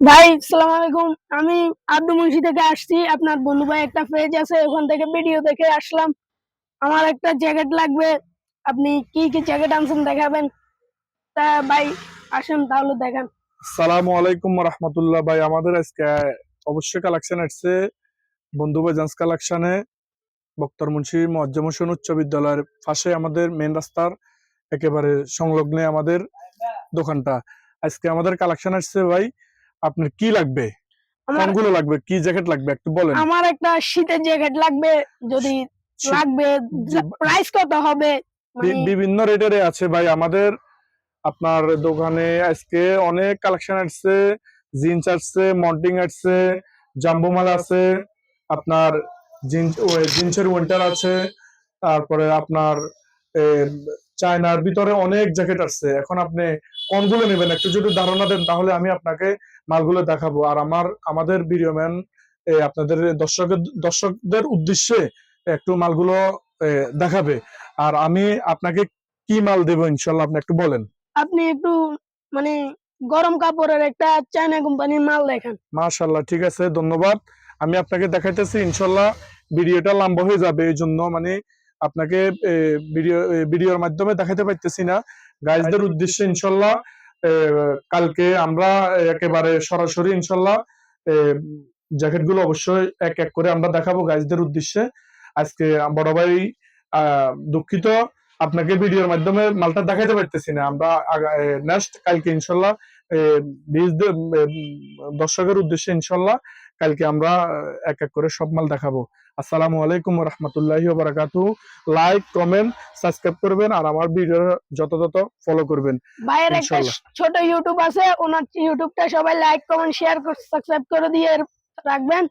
ভাই, সালাম আলাইকুম। আমি আব্দু মুন্সি থেকে আসছি। আপনার বন্ধু ভাই একটা পেজ আছে, ওখান থেকে ভিডিও দেখে আসলাম। আমার একটা জ্যাকেট লাগবে। আপনি কি কি জ্যাকেট আনছেন দেখাবেন? তা ভাই, আসেন তাহলে দেখান। সালামু আলাইকুম রহমতুল্লাহ ভাই। আমাদের আজকে অবশ্যই কালেকশন আসছে বন্ধু বাজান্স কালেকশনে বক্তর মুন্সি হোসেন উচ্চ বিদ্যালয়ের পাশে আমাদের মেন রাস্তার একেবারে সংলগ্নে আমাদের দোকানটা। আজকে আমাদের কালেকশন আসছে ভাই আপনার কি লাগবে? কোনগুলো লাগবে কি জ্যাকেট লাগবে একটু বলেন। আমার একটা শীতের জ্যাকেট লাগবে যদি লাগবে প্রাইস কত হবে? মানে বিভিন্ন রেটের আছে ভাই আমাদের আপনার দোকানে আজকে অনেক কালেকশন আসছে জিন্স আসছে মন্টিং আসছে জাম্বো মাল আছে আপনার জিন্স জিন্সের উইন্টার আছে তারপরে আপনার চায়নার ভিতরে অনেক জ্যাকেট আসছে এখন আপনি কোনগুলো নেবেন। একটু যদি ধারণা দেন তাহলে আমি আপনাকে মালগুলো দেখাবো। আর আমার আমাদের ভিডিও ম্যান আপনাদের দর্শকের দর্শকদের উদ্দেশ্যে একটু মালগুলো দেখাবে। আর আমি আপনাকে কি মাল দেবো ইনশাল্লাহ আপনি একটু বলেন। আপনি একটু মানে গরম কাপড়ের একটা চায়না কোম্পানির মাল দেখান। মাশাল্লাহ ঠিক আছে ধন্যবাদ। আমি আপনাকে দেখাইতেছি ইনশাল্লাহ ভিডিওটা লম্বা হয়ে যাবে। এই জন্য মানে আপনাকে ভিডিও ভিডিওর মাধ্যমে দেখাতে পারতেছি না। গাইজদের উদ্দেশ্যে ইনশাল্লাহ কালকে আমরা একেবারে সরাসরি ইনশাল্লাহ জ্যাকেটগুলো অবশ্যই এক এক করে আমরা দেখাবো গাইজদের উদ্দেশ্যে। আজকে বড় ভাই আহ, দুঃখিত আপনাকে ভিডিওর মাধ্যমে মালটা দেখাতে পারতেছি না। আমরা নেক্সট কালকে ইনশাল্লাহ বীজ দর্শকের উদ্দেশ্যে ইনশাল্লাহ কালকে আমরা এক এক করে সব মাল দেখাবো। আসসালামু আলাইকুম রহমতুল্লাহি বারাকাতু লাইক কমেন্ট সাবস্ক্রাইব করবেন আর আমার ভিডিও যত যত ফলো করবেন। ভাইয়ের একটা ছোট ইউটিউব আছে ওনার ইউটিউবটা সবাই লাইক কমেন্ট শেয়ার সাবস্ক্রাইব করে দিয়ে রাখবেন।